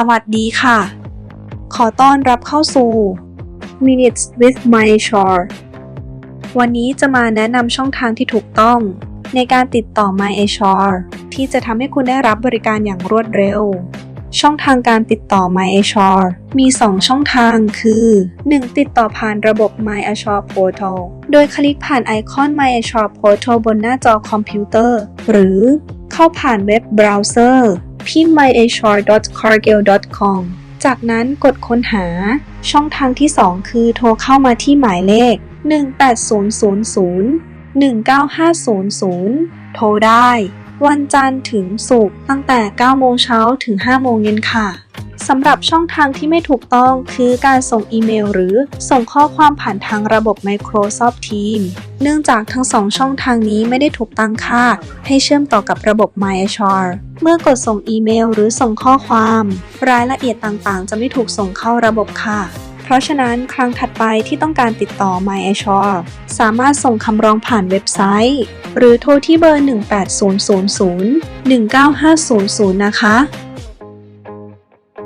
สวัสดีค่ะ ขอต้อนรับเข้าสู่ Minutes with My HR วันนี้จะมาแนะนำช่องทางที่ถูกต้อง ในการติดต่อ My HR ที่จะทำให้คุณได้รับบริการอย่างรวดเร็ว ช่องทางการติดต่อ My HR มี 2 ช่องทางคือ 1. ติดต่อผ่านระบบ My HR Portal โดยคลิกผ่านไอคอน My HR Portal บนหน้าจอคอมพิวเตอร์ หรือเข้าผ่านเว็บเบราว์เซอร์ พิมพ์ myhr.cargill.com จากนั้นกดค้นหา ช่องทางที่ 2 คือโทรเข้ามาที่หมายเลข 18000 19500 โทรได้ วันจันทร์ถึงศุกร์ตั้งแต่ 9 โมงเช้าถึง 5 โมงเย็นค่ะสำหรับช่องทางที่ไม่ถูกต้องคือการส่งอีเมลหรือส่งข้อความผ่านทางระบบ Microsoft Teams เนื่องจากทั้งสองช่องทางนี้ไม่ได้ถูกตั้งค่า ให้เชื่อมต่อกับระบบ MyHR เมื่อกดส่งอีเมลหรือส่งข้อความ รายละเอียดต่างๆ จะไม่ถูกส่งเข้าระบบค่ะ เพราะฉะนั้นครั้งถัดไปที่ต้องการติดต่อ MyHR สามารถส่งคำร้องผ่านเว็บไซต์ หรือโทรที่เบอร์ 18000 19500นะคะ